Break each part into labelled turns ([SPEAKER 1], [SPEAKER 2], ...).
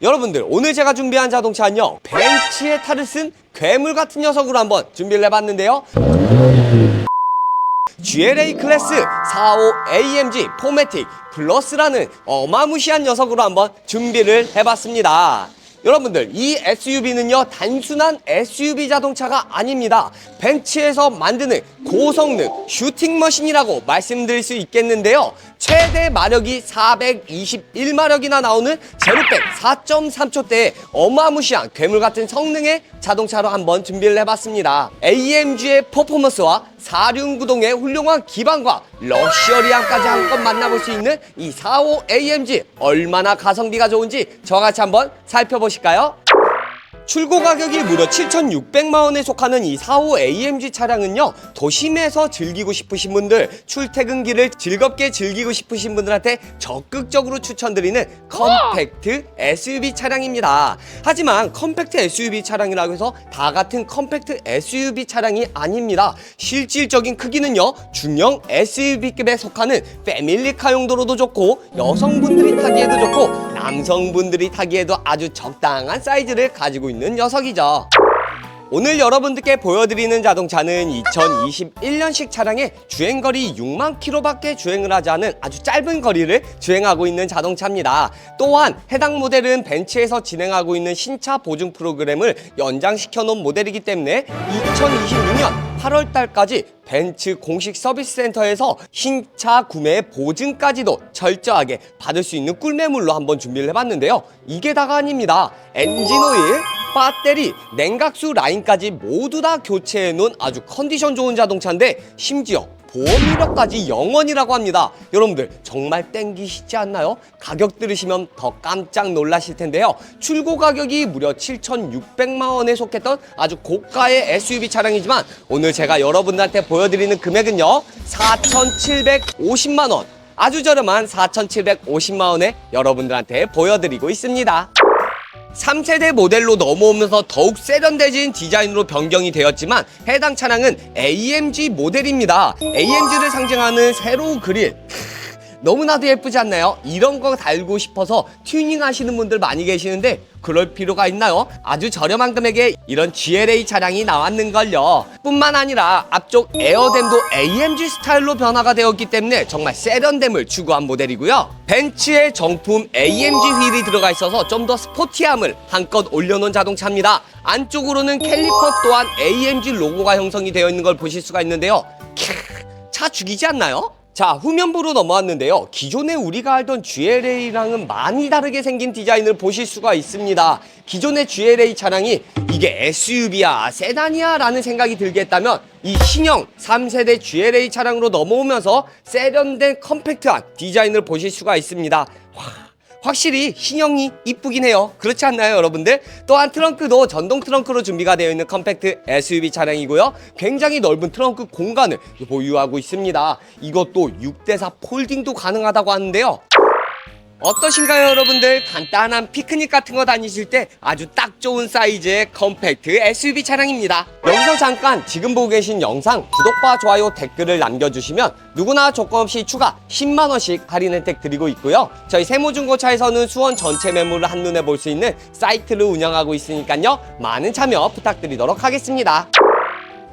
[SPEAKER 1] 여러분들 오늘 제가 준비한 자동차는요 벤츠의 탈을 쓴 괴물 같은 녀석으로 한번 준비를 해봤는데요 GLA 클래스 45 AMG 포매틱 플러스라는 어마무시한 녀석으로 한번 준비를 해봤습니다. 여러분들 이 SUV는요 단순한 SUV 자동차가 아닙니다. 벤츠에서 만드는 고성능 슈팅머신이라고 말씀드릴 수 있겠는데요. 최대 마력이 421마력이나 나오는 제로백 4.3초대의 어마무시한 괴물 같은 성능의 자동차로 한번 준비를 해봤습니다. AMG의 퍼포먼스와 4륜구동의 훌륭한 기반과 럭셔리함까지 한껏 만나볼 수 있는 이 45 AMG 얼마나 가성비가 좋은지 저같이 한번 살펴보실까요? 출고 가격이 무려 7,600만 원에 속하는 이 45 AMG 차량은요 도심에서 즐기고 싶으신 분들 출퇴근길을 즐겁게 즐기고 싶으신 분들한테 적극적으로 추천드리는 컴팩트 SUV 차량입니다. 하지만 컴팩트 SUV 차량이라고 해서 다 같은 컴팩트 SUV 차량이 아닙니다. 실질적인 크기는요 중형 SUV급에 속하는 패밀리카 용도로도 좋고 여성분들이 타기에도 좋고 남성분들이 타기에도 아주 적당한 사이즈를 가지고 있는 녀석이죠. 오늘 여러분들께 보여드리는 자동차는 2021년식 차량의 주행거리 6만 킬로밖에 주행을 하지 않은 아주 짧은 거리를 주행하고 있는 자동차입니다. 또한 해당 모델은 벤츠에서 진행하고 있는 신차 보증 프로그램을 연장시켜 놓은 모델이기 때문에 2026년 8월 달까지 벤츠 공식 서비스 센터에서 신차 구매 보증까지도 철저하게 받을 수 있는 꿀매물로 한번 준비를 해봤는데요. 이게 다가 아닙니다. 엔진오일, 배터리, 냉각수 라인까지 모두 다 교체해 놓은 아주 컨디션 좋은 자동차인데 심지어 보험 이력까지 영원이라고 합니다. 여러분들 정말 땡기시지 않나요? 가격 들으시면 더 깜짝 놀라실 텐데요. 출고 가격이 무려 7,600만 원에 속했던 아주 고가의 SUV 차량이지만 오늘 제가 여러분들한테 보여드리는 금액은요. 4,750만 원. 아주 저렴한 4,750만 원에 여러분들한테 보여드리고 있습니다. 3세대 모델로 넘어오면서 더욱 세련돼진 디자인으로 변경이 되었지만 해당 차량은 AMG 모델입니다. AMG를 상징하는 세로 그릴. 크, 너무나도 예쁘지 않나요? 이런 거 달고 싶어서 튜닝 하시는 분들 많이 계시는데 그럴 필요가 있나요? 아주 저렴한 금액에 이런 GLA 차량이 나왔는걸요. 뿐만 아니라 앞쪽 에어댐도 AMG 스타일로 변화가 되었기 때문에 정말 세련됨을 추구한 모델이고요. 벤츠의 정품 AMG 휠이 들어가 있어서 좀 더 스포티함을 한껏 올려놓은 자동차입니다. 안쪽으로는 캘리퍼 또한 AMG 로고가 형성이 되어 있는 걸 보실 수가 있는데요. 캬, 차 죽이지 않나요? 자, 후면부로 넘어왔는데요. 기존에 우리가 알던 GLA랑은 많이 다르게 생긴 디자인을 보실 수가 있습니다. 기존의 GLA 차량이 이게 SUV야, 세단이야 라는 생각이 들게 했다면 이 신형 3세대 GLA 차량으로 넘어오면서 세련된 컴팩트한 디자인을 보실 수가 있습니다. 와, 확실히 신형이 이쁘긴 해요. 그렇지 않나요, 여러분들? 또한 트렁크도 전동 트렁크로 준비가 되어 있는 컴팩트 SUV 차량이고요. 굉장히 넓은 트렁크 공간을 보유하고 있습니다. 이것도 6대4 폴딩도 가능하다고 하는데요. 어떠신가요, 여러분들? 간단한 피크닉 같은 거 다니실 때 아주 딱 좋은 사이즈의 컴팩트 SUV 차량입니다. 여기서 잠깐 지금 보고 계신 영상 구독과 좋아요 댓글을 남겨주시면 누구나 조건 없이 추가 10만원씩 할인 혜택 드리고 있고요. 저희 세무중고차에서는 수원 전체 매물을 한눈에 볼 수 있는 사이트를 운영하고 있으니까요. 많은 참여 부탁드리도록 하겠습니다.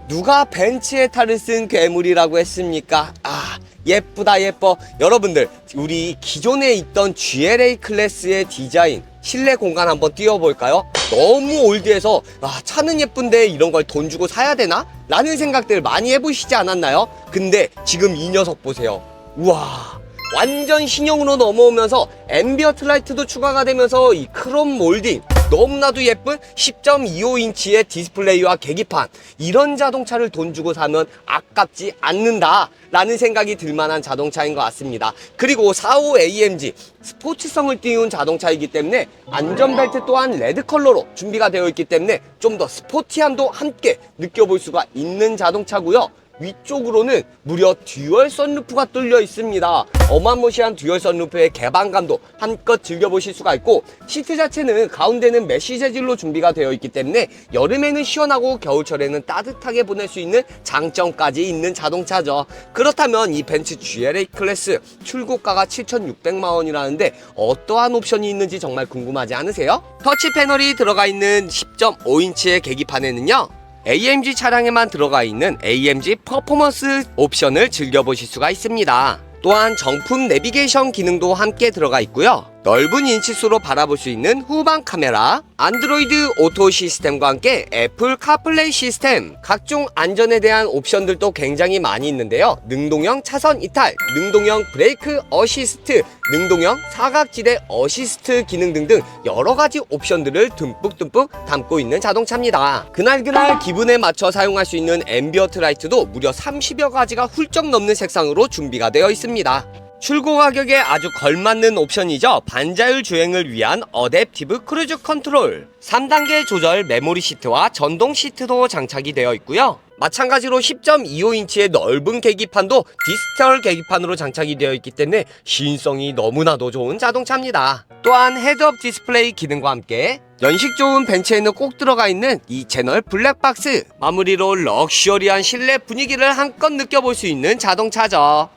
[SPEAKER 1] 누가 벤츠의 탈을 쓴 괴물이라고 했습니까? 아, 예쁘다 예뻐. 여러분들, 우리 기존에 있던 GLA 클래스의 디자인 실내 공간 한번 띄워볼까요? 너무 올드해서 아 차는 예쁜데 이런 걸 돈 주고 사야 되나? 라는 생각들 많이 해보시지 않았나요? 근데 지금 이 녀석 보세요. 우와 완전 신형으로 넘어오면서 앰비어트 라이트도 추가가 되면서 이 크롬 몰딩 너무나도 예쁜 10.25인치의 디스플레이와 계기판. 이런 자동차를 돈 주고 사면 아깝지 않는다. 라는 생각이 들만한 자동차인 것 같습니다. 그리고 45 AMG 스포츠성을 띄운 자동차이기 때문에 안전벨트 또한 레드 컬러로 준비가 되어 있기 때문에 좀 더 스포티함도 함께 느껴볼 수가 있는 자동차고요 위쪽으로는 무려 듀얼 선루프가 뚫려 있습니다. 어마무시한 듀얼 선루프의 개방감도 한껏 즐겨보실 수가 있고 시트 자체는 가운데는 메쉬 재질로 준비가 되어 있기 때문에 여름에는 시원하고 겨울철에는 따뜻하게 보낼 수 있는 장점까지 있는 자동차죠. 그렇다면 이 벤츠 GLA 클래스 출고가가 7,600만 원이라는데 어떠한 옵션이 있는지 정말 궁금하지 않으세요? 터치 패널이 들어가 있는 10.5인치의 계기판에는요. AMG 차량에만 들어가 있는 AMG 퍼포먼스 옵션을 즐겨보실 수가 있습니다. 또한 정품 내비게이션 기능도 함께 들어가 있고요. 넓은 인치수로 바라볼 수 있는 후방 카메라, 안드로이드 오토 시스템과 함께 애플 카플레이 시스템, 각종 안전에 대한 옵션들도 굉장히 많이 있는데요. 능동형 차선 이탈, 능동형 브레이크 어시스트, 능동형 사각지대 어시스트 기능 등등 여러 가지 옵션들을 듬뿍듬뿍 담고 있는 자동차입니다. 그날그날 기분에 맞춰 사용할 수 있는 앰비어트 라이트도 무려 30여 가지가 훌쩍 넘는 색상으로 준비가 되어 있습니다. 출고 가격에 아주 걸맞는 옵션이죠. 반자율 주행을 위한 어댑티브 크루즈 컨트롤. 3단계 조절 메모리 시트와 전동 시트도 장착이 되어 있고요. 마찬가지로 10.25인치의 넓은 계기판도 디지털 계기판으로 장착이 되어 있기 때문에 시인성이 너무나도 좋은 자동차입니다. 또한 헤드업 디스플레이 기능과 함께 연식 좋은 벤츠에는 꼭 들어가 있는 이 채널 블랙박스 마무리로 럭셔리한 실내 분위기를 한껏 느껴볼 수 있는 자동차죠.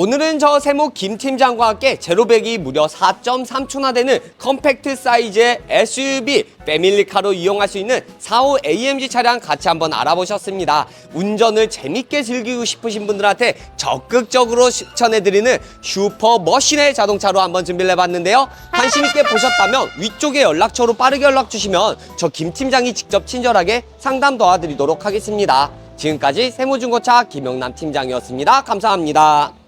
[SPEAKER 1] 오늘은 저 세모 김 팀장과 함께 제로백이 무려 4.3초나 되는 컴팩트 사이즈의 SUV 패밀리카로 이용할 수 있는 45 AMG 차량 같이 한번 알아보셨습니다. 운전을 재밌게 즐기고 싶으신 분들한테 적극적으로 추천해드리는 슈퍼 머신의 자동차로 한번 준비를 해봤는데요. 관심 있게 보셨다면 위쪽에 연락처로 빠르게 연락 주시면 저 김 팀장이 직접 친절하게 상담 도와드리도록 하겠습니다. 지금까지 세무중고차 김영남 팀장이었습니다. 감사합니다.